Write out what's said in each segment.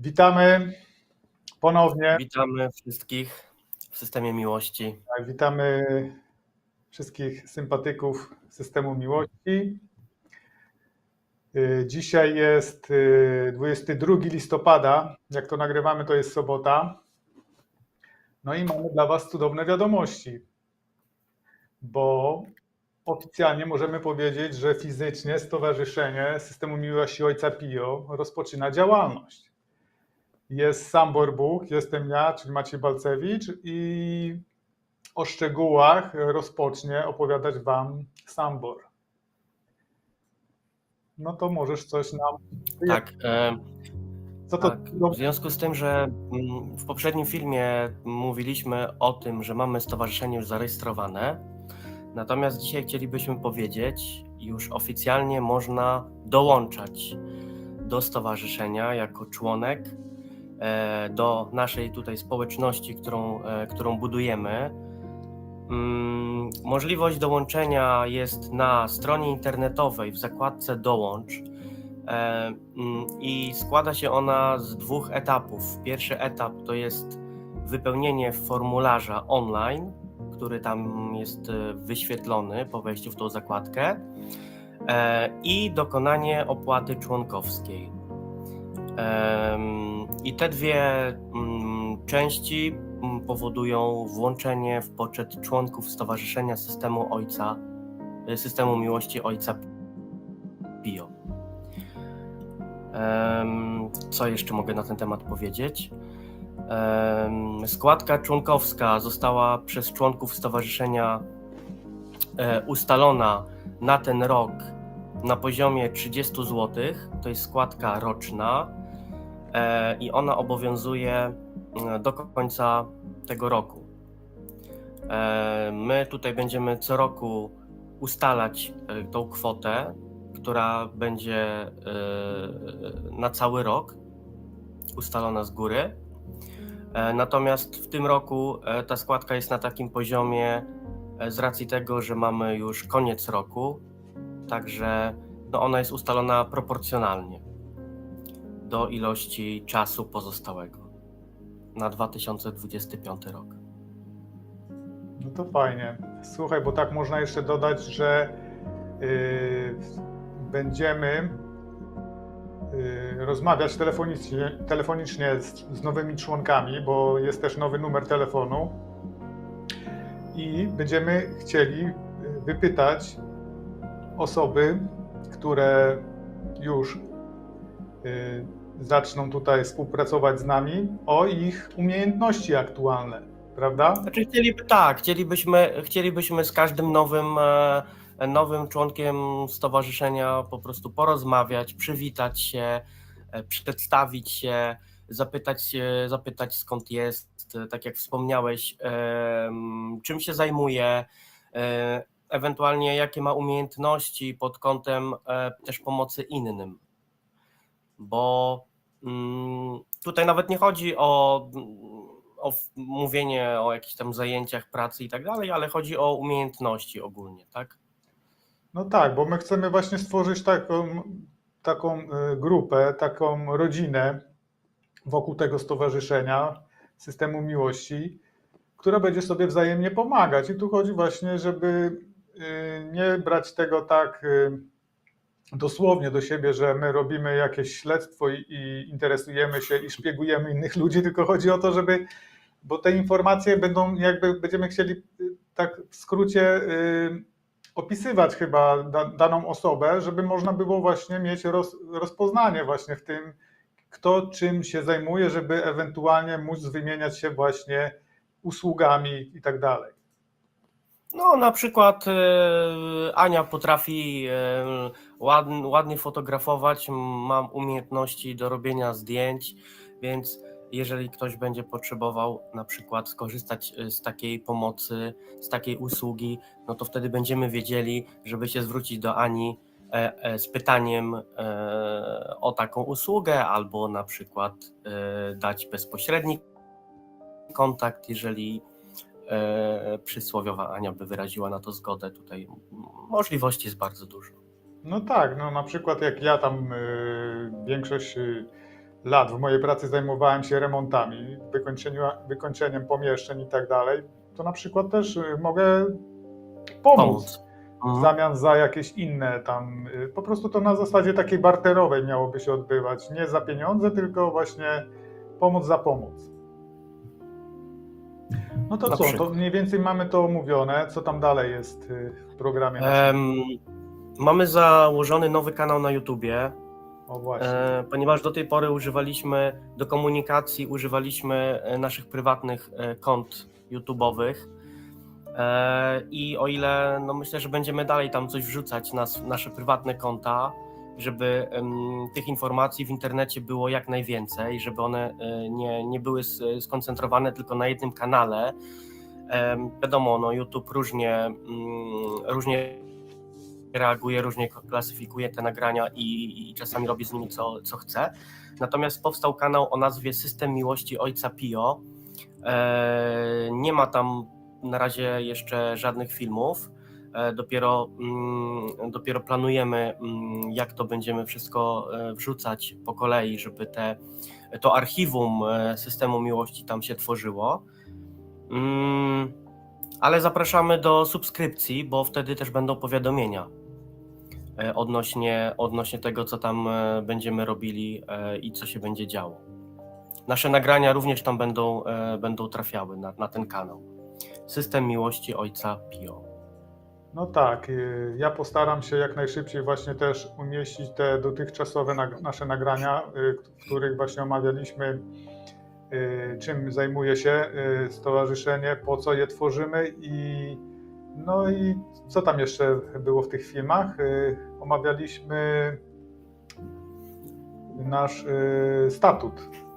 Witamy ponownie. Witamy wszystkich w systemie miłości. Tak, Witamy wszystkich sympatyków systemu miłości. Y, Dzisiaj jest y, 22 listopada. Jak to nagrywamy, to jest sobota. No i mamy dla Was cudowne wiadomości, bo oficjalnie możemy powiedzieć, że fizycznie Stowarzyszenie Systemu Miłości Ojca Pio rozpoczyna działalność. Jest Sambor Buch, jestem ja, czyli Maciej Balcewicz i o szczegółach rozpocznie opowiadać Wam Sambor. No to możesz coś nam... Tak, e, Co to tak. W związku z tym, że mm, w poprzednim filmie mówiliśmy o tym, że mamy stowarzyszenie już zarejestrowane, natomiast dzisiaj chcielibyśmy powiedzieć, już oficjalnie można dołączać do stowarzyszenia jako członek do naszej tutaj społeczności, którą, e, którą budujemy. Mm, Możliwość dołączenia jest na stronie internetowej w zakładce Dołącz e, mm, i składa się ona z dwóch etapów. Pierwszy etap to jest wypełnienie formularza online, który tam jest e, wyświetlony po wejściu w tą zakładkę e, i dokonanie opłaty członkowskiej. Em, I te dwie mm, części mm, powodują włączenie w poczet członków Stowarzyszenia Systemu Ojca, y, Systemu Miłości Ojca Pio. Co jeszcze mogę na ten temat powiedzieć? Składka członkowska została przez członków stowarzyszenia e, ustalona na ten rok na poziomie 30 zł. To jest składka roczna i ona obowiązuje e, do końca tego roku. E, My tutaj będziemy co roku ustalać e, tą kwotę, która będzie e, na cały rok ustalona z góry. E, Natomiast w tym roku e, ta składka jest na takim poziomie e, z racji tego, że mamy już koniec roku, także no ona jest ustalona proporcjonalnie do ilości czasu pozostałego na 2025 rok. No to fajnie. Słuchaj, bo tak można jeszcze dodać, że yy, będziemy yy, rozmawiać telefonicznie, telefonicznie z, z nowymi członkami, bo jest też nowy numer telefonu i będziemy chcieli yy, wypytać osoby, które już yy, zaczną tutaj współpracować z nami o ich umiejętności aktualne, prawda? Znaczy chcieliby tak, chcielibyśmy, chcielibyśmy z każdym nowym, e, nowym członkiem stowarzyszenia po prostu porozmawiać, przywitać się, e, przedstawić się, zapytać, zapytać skąd jest, tak jak wspomniałeś, e, czym się zajmuje, ewentualnie jakie ma umiejętności pod kątem też pomocy innym. Bo tutaj nawet nie chodzi o o mówienie o jakichś tam zajęciach pracy i tak dalej, ale chodzi o umiejętności ogólnie, tak? No tak, bo my chcemy właśnie stworzyć taką, taką y, grupę, taką rodzinę wokół tego stowarzyszenia, systemu miłości, która będzie sobie wzajemnie pomagać. I tu chodzi właśnie, żeby y, nie brać tego tak y, dosłownie do siebie, że my robimy jakieś śledztwo i, i interesujemy się i szpiegujemy innych ludzi, tylko chodzi o to, żeby, bo te informacje będą jakby, będziemy chcieli y, tak w skrócie y, opisywać chyba da, daną osobę, żeby można było właśnie mieć roz, rozpoznanie właśnie w tym, kto czym się zajmuje, żeby ewentualnie móc wymieniać się właśnie usługami i tak dalej. No, na przykład e, Ania potrafi e, ładn, ładnie fotografować, mam umiejętności do robienia zdjęć, więc jeżeli ktoś będzie potrzebował na przykład skorzystać e, z takiej pomocy, z takiej usługi, no to wtedy będziemy wiedzieli, żeby się zwrócić do Ani z pytaniem o taką usługę, albo na przykład dać bezpośredni kontakt, jeżeli przysłowiowa Ania by wyraziła na to zgodę. Tutaj możliwości jest bardzo dużo. No tak, no na przykład jak ja tam y, większość y, lat w mojej pracy zajmowałem się remontami, wykończeniem pomieszczeń i tak dalej, to na przykład też mogę pomóc Pomóc. w Mhm. zamian za jakieś inne tam. Po prostu to na zasadzie takiej barterowej miałoby się odbywać. Nie za pieniądze, tylko właśnie pomoc za pomoc. No to Na co, to mniej więcej mamy to omówione. Co tam dalej jest y, w programie mamy założony nowy kanał na YouTubie, O właśnie. e, ponieważ do tej pory używaliśmy do komunikacji, używaliśmy e, naszych prywatnych e, kont YouTube'owych. E, I o ile no myślę, że będziemy dalej tam coś wrzucać na nasze prywatne konta, żeby tych informacji w internecie było jak najwięcej, żeby one e, nie, nie były skoncentrowane tylko na jednym kanale. Wiadomo, no YouTube różnie, mm, różnie reaguje, różnie klasyfikuje te nagrania i, i czasami robi z nimi co, co chce. Natomiast powstał kanał o nazwie System Miłości Ojca Pio. E, nie ma tam na razie jeszcze żadnych filmów. E, dopiero, mm, dopiero planujemy, mm, jak to będziemy wszystko e, wrzucać po kolei, żeby te, to archiwum e, Systemu Miłości tam się tworzyło. Mm, ale zapraszamy do subskrypcji, bo wtedy też będą powiadomienia odnośnie, odnośnie tego, co tam będziemy robili i co się będzie działo. Nasze nagrania również tam będą, będą trafiały na, na ten kanał. System Miłości Ojca Pio. No tak, y, ja postaram się jak najszybciej właśnie też umieścić te dotychczasowe nasze nagrania, y, w których właśnie omawialiśmy, y, czym zajmuje się stowarzyszenie, po co je tworzymy i no i co tam jeszcze było w tych filmach. Omawialiśmy nasz statut.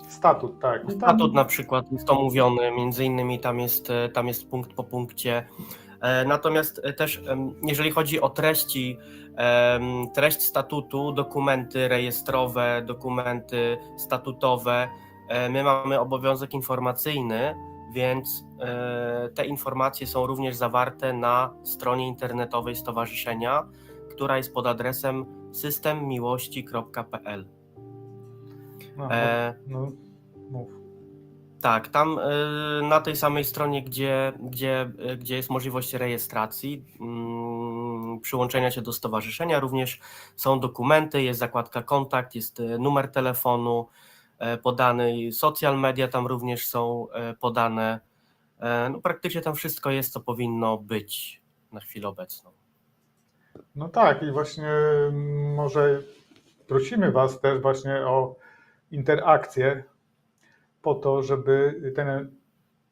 Statut, tak. Statut na przykład jest omówiony, między innymi tam jest, tam jest punkt po punkcie. E, Natomiast e, też, jeżeli chodzi o treści, treść statutu, dokumenty rejestrowe, dokumenty statutowe, e, my mamy obowiązek informacyjny, więc te informacje są również zawarte na stronie internetowej stowarzyszenia, która jest pod adresem systemmiłości.pl. No, no, mów. Tak, tam y, na tej samej stronie, gdzie, gdzie, y, gdzie jest możliwość rejestracji, mm, przyłączenia się do stowarzyszenia, również są dokumenty, jest zakładka kontakt, jest y, numer telefonu podany, social media tam również są podane. No, praktycznie tam wszystko jest, co powinno być na chwilę obecną. No tak, i właśnie mm, może prosimy Was też właśnie o interakcję po to, żeby ten,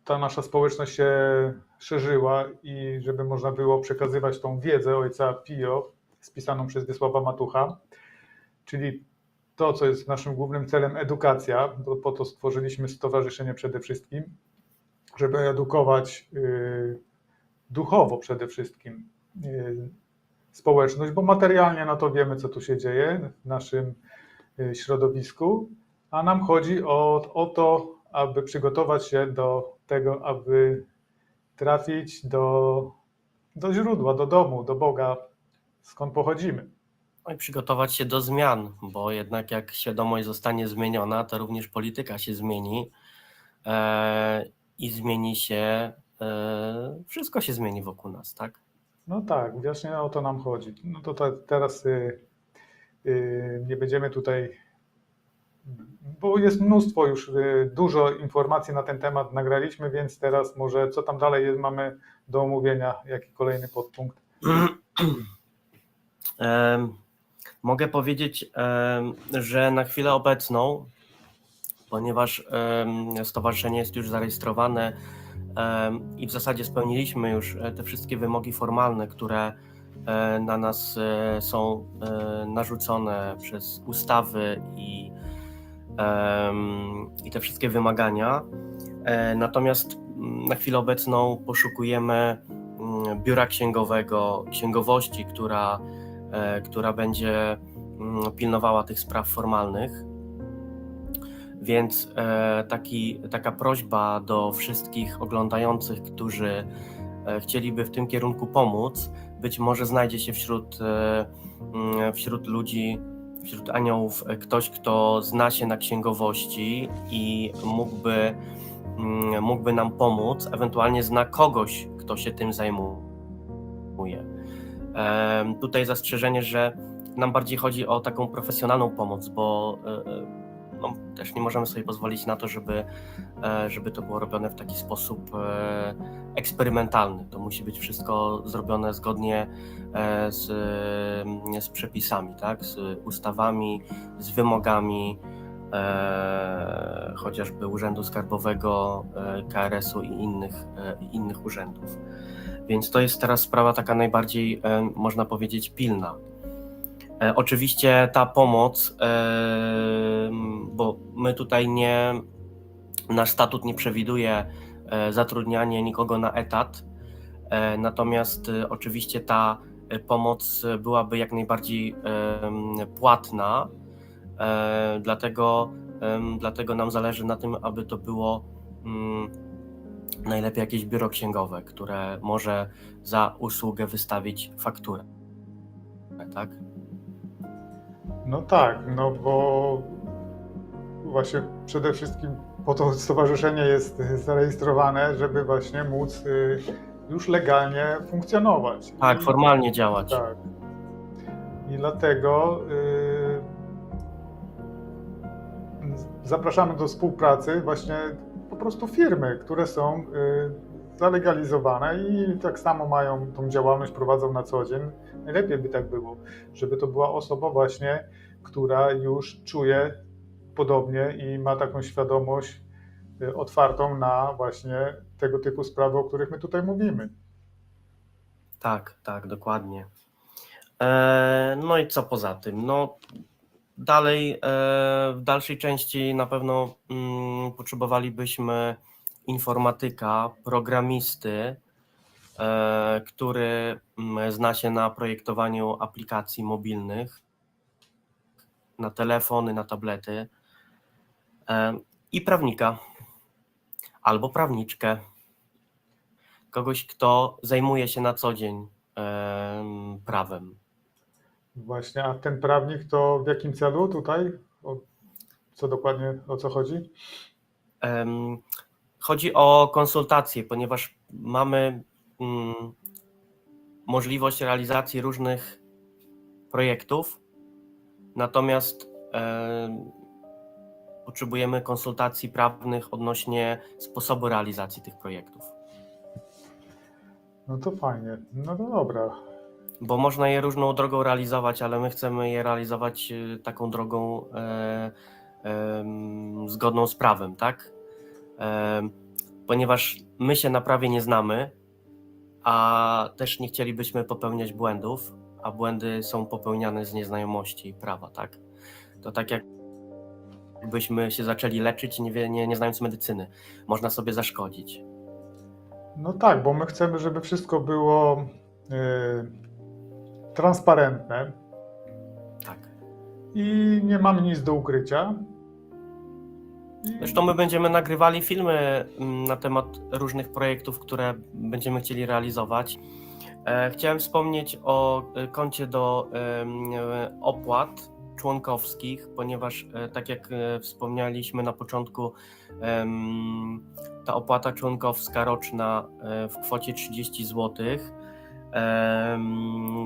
ta nasza społeczność się szerzyła i żeby można było przekazywać tą wiedzę ojca Pio spisaną przez Wiesława Matucha, czyli to, co jest naszym głównym celem, edukacja, bo po to stworzyliśmy stowarzyszenie przede wszystkim, żeby edukować y, duchowo przede wszystkim y, społeczność, bo materialnie no to wiemy, co tu się dzieje w naszym y, środowisku, a nam chodzi o, o to, aby przygotować się do tego, aby trafić do, do źródła, do domu, do Boga, skąd pochodzimy. No i przygotować się do zmian, bo jednak jak świadomość zostanie zmieniona, to również polityka się zmieni e, i zmieni się, e, wszystko się zmieni wokół nas, tak? No tak, właśnie o to nam chodzi. No to te, teraz y, y, nie będziemy tutaj, bo jest mnóstwo już, y, dużo informacji na ten temat nagraliśmy, więc teraz może co tam dalej mamy do omówienia, jaki kolejny podpunkt. Mogę powiedzieć, że na chwilę obecną, ponieważ stowarzyszenie jest już zarejestrowane i w zasadzie spełniliśmy już e, te wszystkie wymogi formalne, które e, na nas e, są narzucone przez ustawy i, i te wszystkie wymagania. E, Natomiast mm, na chwilę obecną poszukujemy mm, biura księgowego, księgowości, która e, która będzie mm, pilnowała tych spraw formalnych. Więc e, taki, taka prośba do wszystkich oglądających, którzy chcieliby w tym kierunku pomóc, być może znajdzie się wśród, wśród ludzi wśród aniołów e, ktoś, kto zna się na księgowości i mógłby, mm, mógłby nam pomóc, ewentualnie zna kogoś, kto się tym zajmuje. Em, Tutaj zastrzeżenie, że nam bardziej chodzi o taką profesjonalną pomoc, bo e, e, no, też nie możemy sobie pozwolić na to, żeby, e, żeby to było robione w taki sposób e, eksperymentalny. To musi być wszystko zrobione zgodnie e, z, e, z przepisami, tak? z ustawami, z wymogami e, chociażby Urzędu Skarbowego, e, KRS-u i innych, innych urzędów. Więc to jest teraz sprawa taka najbardziej, można powiedzieć, pilna. Oczywiście ta pomoc, bo my tutaj nie, nasz statut nie przewiduje zatrudnianie nikogo na etat, e, natomiast e, oczywiście ta e, pomoc byłaby jak najbardziej płatna, e, dlatego, dlatego nam zależy na tym, aby to było mm, najlepiej jakieś biuro księgowe, które może za usługę wystawić fakturę. Tak? No tak, no bo właśnie przede wszystkim po to stowarzyszenie jest zarejestrowane, żeby właśnie móc y, już legalnie funkcjonować. Tak, formalnie działać. Tak. I dlatego y, zapraszamy do współpracy właśnie po prostu firmy, które są y, zalegalizowane i tak samo mają tą działalność, prowadzą na co dzień. Najlepiej by tak było, żeby to była osoba właśnie, która już czuje podobnie i ma taką świadomość y, otwartą na właśnie tego typu sprawy, o których my tutaj mówimy. Tak, tak, dokładnie. E, no i co poza tym? No, dalej, e, w dalszej części na pewno mm, potrzebowalibyśmy informatyka, programisty, e, który mm, zna się na projektowaniu aplikacji mobilnych, na telefony, na tablety i prawnika albo prawniczkę kogoś, kto zajmuje się na co dzień em, prawem. Właśnie, a ten prawnik to w jakim celu tutaj? O, co dokładnie, o co chodzi? Chodzi o konsultacje, ponieważ mamy mm, możliwość realizacji różnych projektów, natomiast potrzebujemy konsultacji prawnych odnośnie sposobu realizacji tych projektów. No to fajnie. No to dobra. bo można je różną drogą realizować, ale my chcemy je realizować y, taką drogą e, em, zgodną z prawem, tak? Em, ponieważ my się na prawie nie znamy, a też nie chcielibyśmy popełniać błędów, a błędy są popełniane z nieznajomości prawa, tak? To tak jak jakbyśmy się zaczęli leczyć, nie, wie- nie, nie znając medycyny. Można sobie zaszkodzić. No tak, bo my chcemy, żeby wszystko było y, transparentne Tak. i nie mamy nic do ukrycia. Zresztą my będziemy nagrywali filmy mm, na temat różnych projektów, które będziemy chcieli realizować. E, Chciałem wspomnieć o e, koncie do opłat członkowskich, ponieważ e, tak jak e, wspomnieliśmy na początku, ta opłata członkowska roczna e, w kwocie 30 zł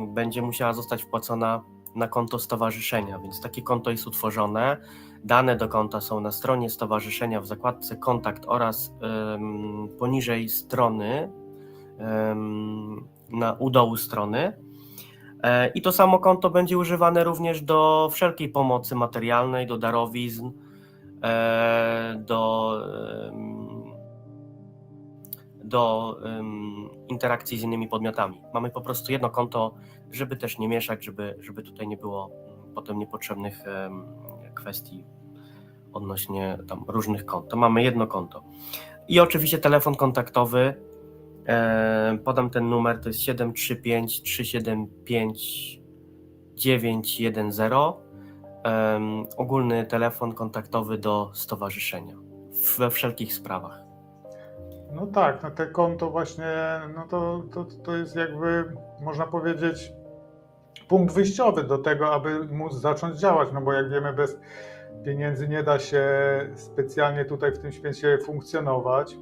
będzie musiała zostać wpłacona na konto stowarzyszenia, więc takie konto jest utworzone. Dane do konta są na stronie stowarzyszenia w zakładce kontakt oraz poniżej strony, na u dołu strony. E, I to samo konto będzie używane również do wszelkiej pomocy materialnej, do darowizn, e, do, do interakcji z innymi podmiotami. Mamy po prostu jedno konto, żeby też nie mieszać, żeby, żeby tutaj nie było potem niepotrzebnych kwestii odnośnie tam różnych kont. To mamy jedno konto. I oczywiście telefon kontaktowy. E, podam ten numer, to jest 735 375 910. Em, ogólny telefon kontaktowy do stowarzyszenia we wszelkich sprawach. No tak, no te konto właśnie, no to, to, to jest jakby, można powiedzieć, punkt wyjściowy do tego, aby móc zacząć działać, no bo jak wiemy, bez pieniędzy nie da się specjalnie tutaj w tym świecie funkcjonować.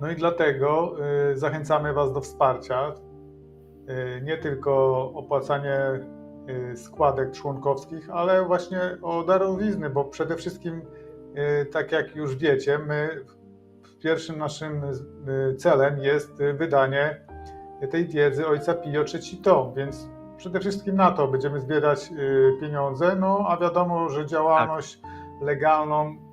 No i dlatego y, zachęcamy Was do wsparcia. Y, Nie tylko opłacanie y, składek członkowskich, ale właśnie o darowizny, bo przede wszystkim, tak jak już wiecie, my pierwszym naszym celem jest wydanie tej wiedzy Ojca Pio III tom, więc przede wszystkim na to będziemy zbierać pieniądze, no a wiadomo, że działalność legalną, to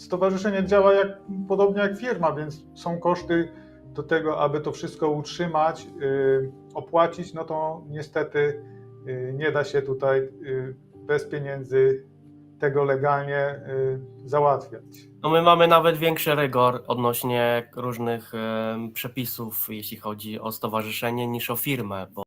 stowarzyszenie działa jak, podobnie jak firma, więc są koszty do tego, aby to wszystko utrzymać, y, opłacić, no to niestety y, nie da się tutaj y, bez pieniędzy tego legalnie załatwiać. No my mamy nawet większy rygor odnośnie różnych przepisów, jeśli chodzi o stowarzyszenie, niż o firmę, bo